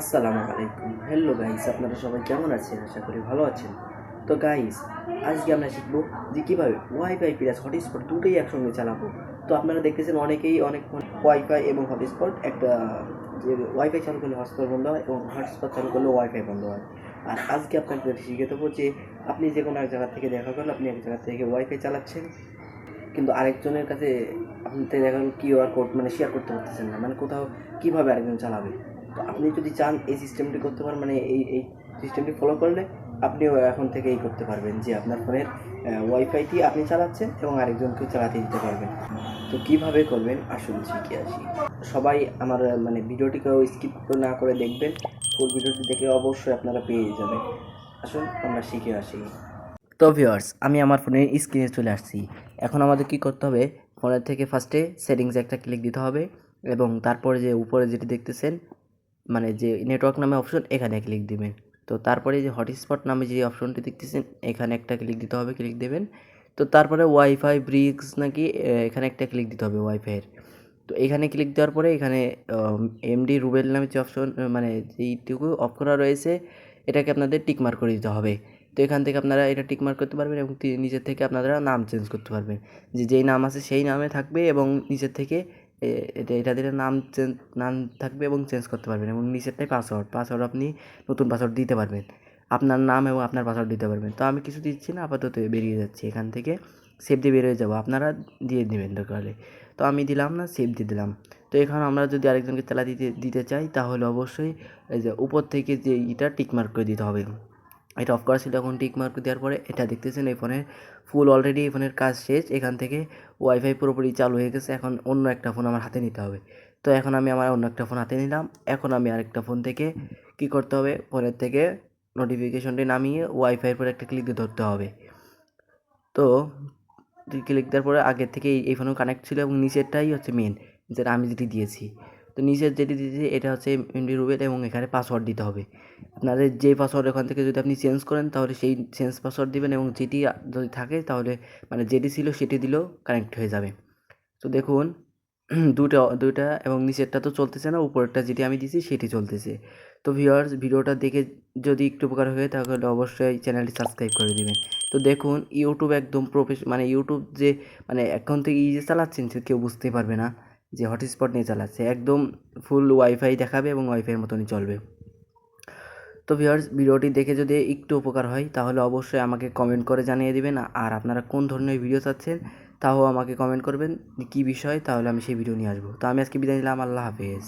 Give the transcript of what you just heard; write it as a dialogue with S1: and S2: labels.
S1: আসসালামু আলাইকুম। Hello guys আপনারা সবাই কেমন আছেন? আশা করি ভালো আছেন। তো গাইস আজকে আমরা শিখব যে কীভাবে ওয়াইফাই প্লাস হটস্পট দুটোই একসঙ্গে চালাবো। তো, আপনারা দেখতেছেন অনেকেই অনেক ওয়াইফাই এবং হটস্পট একটা, যে ওয়াইফাই চালু করলে হটস্পট বন্ধ হয় এবং হটস্পট চালু করলে ওয়াইফাই বন্ধ হয়। আর আজকে আপনাকে শিখে দেবো যে আপনি যে কোনো এক জায়গা থেকে দেখা করলে আপনি এক জায়গা থেকে ওয়াইফাই চালাচ্ছেন। কিন্তু আরেকজনের কাছে আপনি দেখা কিউআর কোড মানে শেয়ার করতে পারতেছেন না। মানে কোথাও কীভাবে আরেকজন চালাবে? তো আপনি যদি চান এই সিস্টেমটি করতে পারেন মানে এই এই সিস্টেমটি ফলো করলে আপনিও এখন থেকে এই করতে পারবেন যে আপনার ফোনের ওয়াইফাইটি আপনি চালাচ্ছেন এবং আরেকজনকে চালাতে দিতে পারবেন। তো কীভাবে করবেন? আসুন শিখে আসি। সবাই আমার মানে ভিডিওটিকেও স্কিপ না করে দেখবেন। ফুল ভিডিওটি দেখলে অবশ্যই আপনারা পেয়ে যাবেন। আসুন আমরা শিখে আসি। তো ভিউয়ার্স আমি আমার ফোনের স্ক্রিনে চলে আসছি। এখন আমাদের কি করতে হবে? ফোনের থেকে ফার্স্টে সেটিংসে একটা ক্লিক দিতে হবে এবং তারপরে যে উপরে যেটি দেখতেছেন মানে যে নেটওয়ার্ক নামে অপশন এখানে ক্লিক দিবেন। তো তারপরে যে হটস্পট নামে যে অপশনটি দেখতেছেন, এখানে একটা ক্লিক দিতে হবে ক্লিক দেবেন। তো তারপরে ওয়াইফাই ব্রিক্স নাকি এখানে একটা ক্লিক দিতে হবে ওয়াইফাইয়ের তো এখানে ক্লিক দেওয়ার পরে এখানে এমডি রুবেল নামে যে অপশন মানে যেইটুকু অফ করা রয়েছে, এটাকে আপনাদের টিকমার্ক করে দিতে হবে। তো এখান থেকে আপনারা এটা টিকমার্ক করতে পারবেন এবং নিজের থেকে আপনারা নাম চেঞ্জ করতে পারবেন। যে যেই নাম আছে সেই নামে থাকবে এবং নিচের থেকে এটা এটা দিয়ে নাম চেঞ্জ নাম থাকবে এবং চেঞ্জ করতে পারবেন এবং নিচেরটাই পাসওয়ার্ড পাসওয়ার্ড আপনি নতুন পাসওয়ার্ড দিতে পারবেন। আপনার নাম এবং আপনার পাসওয়ার্ড দিতে পারবেন। তো আমি কিছু দিচ্ছি না, আপাতত বেরিয়ে যাচ্ছি এখান থেকে। সেভ দিয়ে বেরিয়ে যাব। আপনারা দিয়ে দেবেন দরকার তো আমি দিলাম না সেভ দিয়ে দিলাম। তো এখানে আমরা যদি আরেকজনকে চালা দিতে দিতে চাই, তাহলে অবশ্যই এই যে উপর থেকে যে ইটা টিক মার্ক করে দিতে হবে। এটা অফ করা ছিল এখন টিক মার্ক দেওয়ার পরে, এটা দেখতেছেন এই ফোনের ফুল অলরেডি এই ফোনের কাজ শেষ, এখান থেকে ওয়াইফাই পুরোপুরি চালু হয়ে গেছে, এখন অন্য একটা ফোন আমার হাতে নিতে হবে। তো এখন আমি আমার অন্য একটা ফোন হাতে নিলাম, এখন আমি আরেকটা ফোন থেকে কি করতে হবে ফোনের থেকে নোটিফিকেশনটি নামিয়ে ওয়াইফাইয়ের পরে একটা ক্লিক দিয়ে ধরতে হবে। তো ক্লিক দেওয়ার পরে আগের থেকে এই- ফোনেও কানেক্ট ছিল এবং নিচেরটাই হচ্ছে মেন যেটা আমি যেটি দিয়েছি। তো নিচের যেটি দিয়েছি এটা হচ্ছে এমডি রুবেল এবং এখানে পাসওয়ার্ড দিতে হবে। আপনাদের যে পাসওয়ার্ড ওখান থেকে যদি আপনি চেঞ্জ করেন, তাহলে সেই চেঞ্জ পাসওয়ার্ড দিবেন এবং যেটি যদি থাকে, তাহলে মানে যেটি ছিল সেটি দিলেও কানেক্ট হয়ে যাবে। তো দেখুন দুটো দুইটা এবং নিচেরটা তো চলতেছে না, উপরেরটা যেটি আমি দিয়েছি সেটি চলতেছে। তো ভিউয়ার্স ভিডিওটা দেখে যদি একটু উপকার হয়ে তাহলে অবশ্যই চ্যানেলটি সাবস্ক্রাইব করে দিবেন। তো দেখুন ইউটিউব একদম প্রফেশ মানে ইউটিউব যে মানে এখন থেকে ই যে চালাচ্ছেন, সে কেউ বুঝতে পারবে না। যে হটস্পট নিয়ে চালাচ্ছে। একদম ফুল ওয়াইফাই দেখাবে এবং ওয়াইফাইয়ের মতনই চলবে। তো ভিউয়ার্স ভিডিওটি দেখে যদি একটু উপকার হয়, তাহলে অবশ্যই আমাকে কমেন্ট করে জানিয়ে দেবেন। আর আপনারা কোন ধরনের ভিডিও চাচ্ছেন, তাও আমাকে কমেন্ট করবেন। কী বিষয়, তাহলে আমি সেই ভিডিও নিয়ে আসব। তো আমি আজকে বিদায় নিলাম। আল্লাহ হাফেজ।